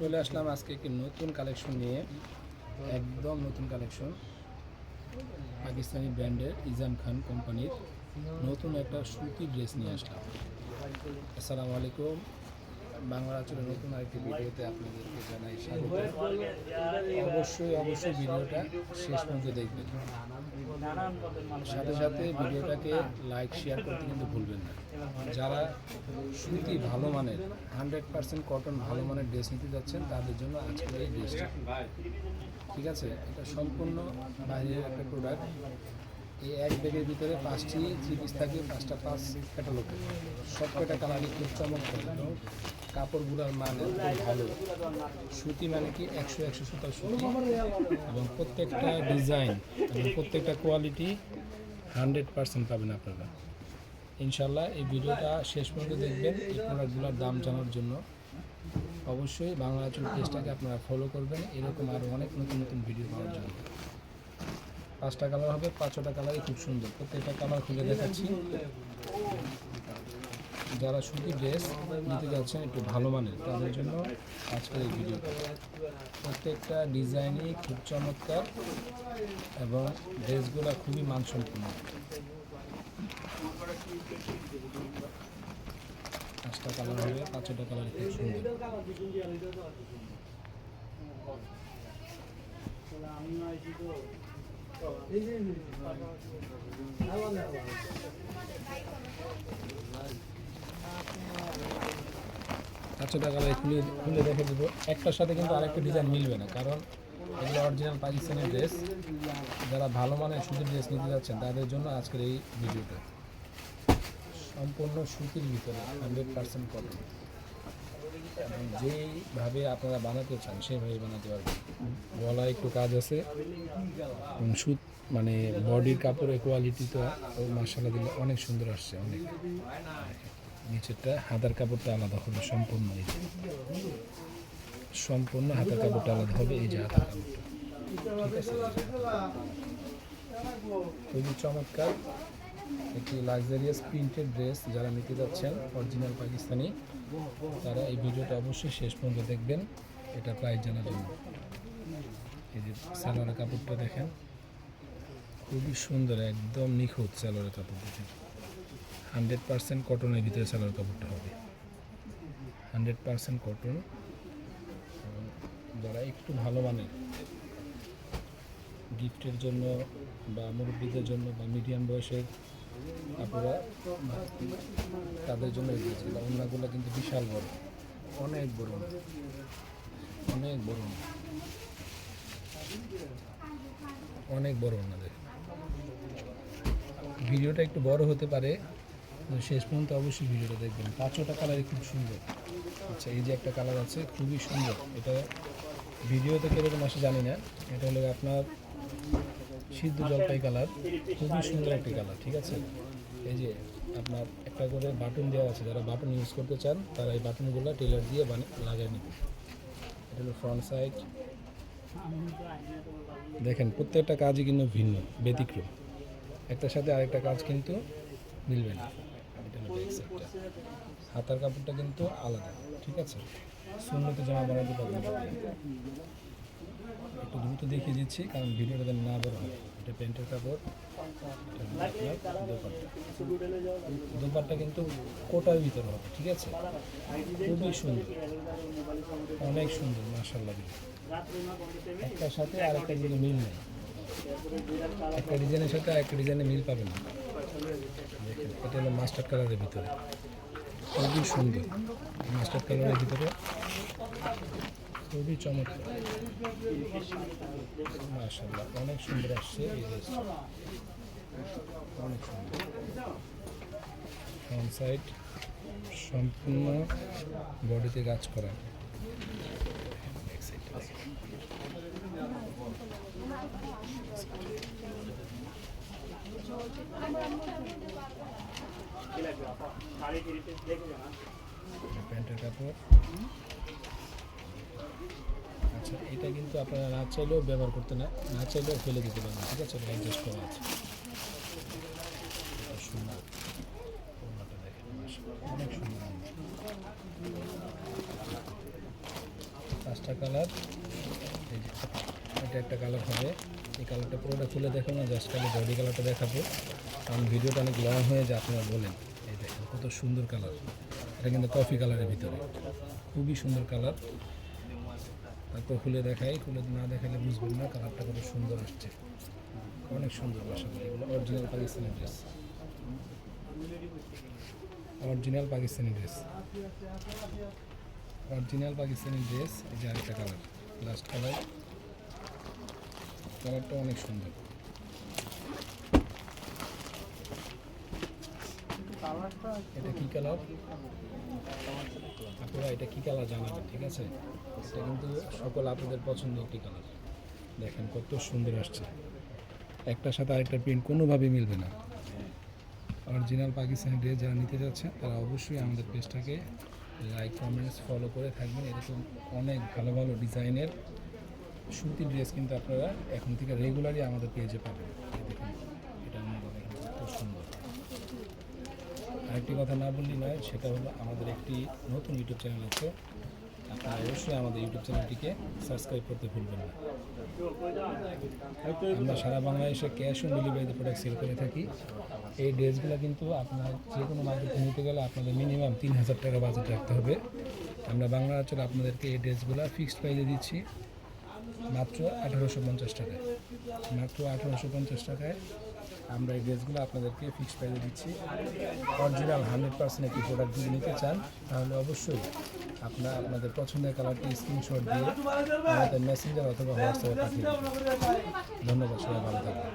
চলে আসলাম আজকে একটি নতুন কালেকশন নিয়ে। একদম নতুন কালেকশন পাকিস্তানি ব্র্যান্ডের ইজাম খান কোম্পানির নতুন একটা সুতি ড্রেস নিয়ে আসলাম। আসসালামু আলাইকুম। বাংলা আচলে নতুন আরেকটি ভিডিওতে আপনাদেরকে জানাই স্বাগত। অবশ্যই অবশ্যই ভিডিওটা শেষ পর্যন্ত দেখবেন। সাথে সাথে ভিডিওটাকে লাইক, শেয়ার করতে কিন্তু ভুলবেন না। যারা সুতি ভালো মানের, হান্ড্রেড পার্সেন্ট কটন ভালো মানের ড্রেস নিতে যাচ্ছেন, তাদের জন্য আজকের এই ড্রেসটা। ঠিক আছে? এটা সম্পূর্ণ বাইরের একটা প্রোডাক্ট এই এক ব্যাগের ভিতরে পাঁচটি পিস থাকে, পাঁচটা পাঁচ ক্যাটালগে সব কটা কালারই খুব চমৎকার কাপড়গুলোর মান ভালো। সুতি মানে কি একশো একশো সুতার সুতি। এবং প্রত্যেকটা ডিজাইন এবং প্রত্যেকটা কোয়ালিটি হান্ড্রেড পার্সেন্ট পাবেন আপনারা। ইনশাল্লাহ এই ভিডিওটা শেষ পর্যন্ত দেখবেন, এই প্রোডাক্টগুলোর দাম জানার জন্য। অবশ্যই বাংলা আচল পেজটাকে আপনারা ফলো করবেন, এরকম আরও অনেক নতুন নতুন ভিডিও পাওয়ার জন্য। পাঁচটা কালার হবে, পাঁচটা কালারই খুব সুন্দর। প্রত্যেকটা কালার খুলে দেখাচ্ছি। যারা সুতি ড্রেস নিতে যাচ্ছেন একটু ভালো মানের, তাদের জন্য আজকের এই ভিডিও প্রত্যেকটা ডিজাইনই খুব চমৎকার এবং ড্রেসগুলো খুবই মানসম্পন্ন। পাঁচটা কালার হবে, পাঁচটা কালার খুব সুন্দর। পাঁচটা কালার খুলে খুলে রেখে দেবো। একটার সাথে কিন্তু আরেকটা ডিজাইন মিলবে না, কারণ এগুলো অরিজিনাল পাকিস্তানি ড্রেস যারা ভালো মানের সুতির ড্রেস নিতে যাচ্ছেন, তাদের জন্য আজকের এই ভিডিওটা সম্পূর্ণ সুতির ভিতরে হান্ড্রেড পার্সেন্ট কটন যেইভাবে আপনারা বানাতে চান, সেভাবে বানাতে পারবেন। গলায় একটু কাজ আছে। সুত মানে বডির কাপড়ের কোয়ালিটি তো মার্শাল্লাহ দিলে অনেক সুন্দর আসছে, অনেক। নিচেরটা হাতার কাপড়টা আলাদা হবে, সম্পূর্ণ এই যে। সম্পূর্ণ হাতার কাপড়টা আলাদা হবে, এই যে হাতার কাপড়টা। খুবই চমৎকার। একটি লাক্সারিয়াস প্রিন্টেড ড্রেস যারা নিতে যাচ্ছেন অরিজিনাল পাকিস্তানি, তারা এই ভিডিওটা অবশ্যই শেষ পর্যন্ত দেখবেন। এটা প্রাইস জানার জন্য। এই যে সালোয়ারের কাপড়টা দেখেন, খুবই সুন্দর, একদম নিখুঁত সালোয়ারের কাপড় দেখেন। হান্ড্রেড পার্সেন্ট কটনের ভিতরে সালোয়ার কাপড়টা হবে। হান্ড্রেড পার্সেন্ট কটন যারা একটু ভালো মানের গিফটের জন্য বা মুরব্বীদের জন্য বা মিডিয়াম বয়সের আপনারা তাদের জন্য ড্রেসগুলো অন্যগুলো কিন্তু বিশাল বড়। অনেক বড় অনেক বড় অনেক বড় ওনাদের। ভিডিওটা একটু বড় হতে পারে শেষ পর্যন্ত অবশ্যই ভিডিওটা দেখবেন। পাঁচটা কালারই খুব সুন্দর। আচ্ছা এই যে একটা কালার আছে, খুবই সুন্দর। এটা ভিডিওতে কীরকম আসে জানি না। এটা হলো আপনার সিদ্ধ জলপাই কালার, খুবই সুন্দর একটি কালার, ঠিক আছে? এই যে আপনার একটা করে বাটন দেওয়া আছে, যারা বাটন ইউজ করতে চান, তারা এই বাটনগুলো টেলার দিয়ে লাগিয়ে নেবে। এটা হলো ফ্রন্ট সাইড দেখেন, প্রত্যেকটা কাজই কিন্তু ভিন্ন, ব্যতিক্রম। একটার সাথে আরেকটা কাজ কিন্তু মিলবে না। হাতার কাপড়টা কিন্তু আলাদা, ঠিক আছে? সুন্নতে জামা বানাতে পারবেন। একটু দ্রুত দেখিয়ে দিচ্ছি, কারণ ভিডিওটা যেন না বড় হয়। এটা প্যান্টের কাপড় দোপাট্টা। কিন্তু কোটার ভিতরে হবে, ঠিক আছে? খুবই সুন্দর। অনেক সুন্দর মার্শাল্লাহ একটার সাথে আরেকটা কিন্তু মিল নেই। একটা ডিজাইনের সাথে আর একটা ডিজাইনের মিল পাবেন না। এটা হলো মাস্টার্ড কালারের ভিতরে। খুবই সুন্দর। মাস্টার্ড কালারের ভিতরে খুবই চমৎকার। অনেক সুন্দর আসছে এই সাইড সম্পূর্ণ বডিতে কাজ করা। প্যান্টের কাপড়। আচ্ছা এটা কিন্তু আপনারা না চাইলেও ব্যবহার করতে না না চাইলেও ফেলে দিতে পারেন, ঠিক আছে? অ্যাডজাস্ট করা আছে। পাঁচটা কালার। এটা একটা কালার হবে। এই কালারটা পুরোটা খুলে দেখো না, জাস্ট খালি বডি কালারটা দেখাবো। কারণ ভিডিওটা অনেক লং হয়ে যায়, আপনারা বলেন। এই দেখেন, কত সুন্দর কালার। এটা কিন্তু কফি কালারের ভিতরে। খুবই সুন্দর কালার। তারপর খুলে দেখাই খুলে না দেখালে বুঝবেন না, কালারটা কত সুন্দর আসছে। অনেক সুন্দর বাসা original Pakistani dress original Pakistani dress original Pakistani dress এই যে আরেকটা কালার লাস্ট কালার কালারটা অনেক সুন্দর। এটা কি কালার? আপনারা এটা কি কালার জানাবেন, ঠিক আছে? এটা কিন্তু সকল আপনাদের পছন্দ একটি কালার। দেখেন কত সুন্দর আসছে। একটার সাথে আরেকটা প্রিন্ট কোনোভাবে মিলবে না। অরিজিনাল পাকিস্তানি ড্রেস যারা নিতে যাচ্ছে, তারা অবশ্যই আমাদের পেজটাকে লাইক কমেন্টস ফলো করে থাকবেন। এরকম অনেক ভালো ভালো ডিজাইনের সুতির ড্রেস কিন্তু আপনারা এখন থেকে রেগুলারই আমাদের পেজে পাবেন। দেখুন, এটা আমাদের সুন্দর। আরেকটি কথা না বললেই নয়, সেটা হলো আমাদের একটি নতুন ইউটিউব চ্যানেল আছে। আপনারা অবশ্যই আমাদের ইউটিউব চ্যানেলটিকে সাবস্ক্রাইব করতে ভুলবেন না। আমরা সারা বাংলাদেশে ক্যাশ অন ডেলিভারিতে প্রোডাক্ট সেল করে থাকি। এই ড্রেসগুলো কিন্তু আপনার যে কোনো মার্কেট নিতে গেলে আপনাদের মিনিমাম তিন হাজার টাকা বাজেট রাখতে হবে। আমরা বাংলা অঞ্চলে আপনাদেরকে এই ড্রেসগুলো ফিক্সড প্রাইসে দিচ্ছি, মাত্র আঠারোশো পঞ্চাশ টাকায়। মাত্র আঠারোশো পঞ্চাশ টাকায় আমরা এই ড্রেসগুলো আপনাদেরকে ফিক্সড প্রাইসে দিচ্ছি। অরিজিনাল হান্ড্রেড পার্সেন্ট একটি প্রোডাক্ট যদি নিতে চান, তাহলে অবশ্যই আপনার, আপনাদের পছন্দের কালারটি স্ক্রিনশট দিয়ে আমাদের মেসেঞ্জার অথবা হোয়াটসঅ্যাপে পাঠিয়ে দেবেন। ধন্যবাদ, সবাই ভালো থাকবেন।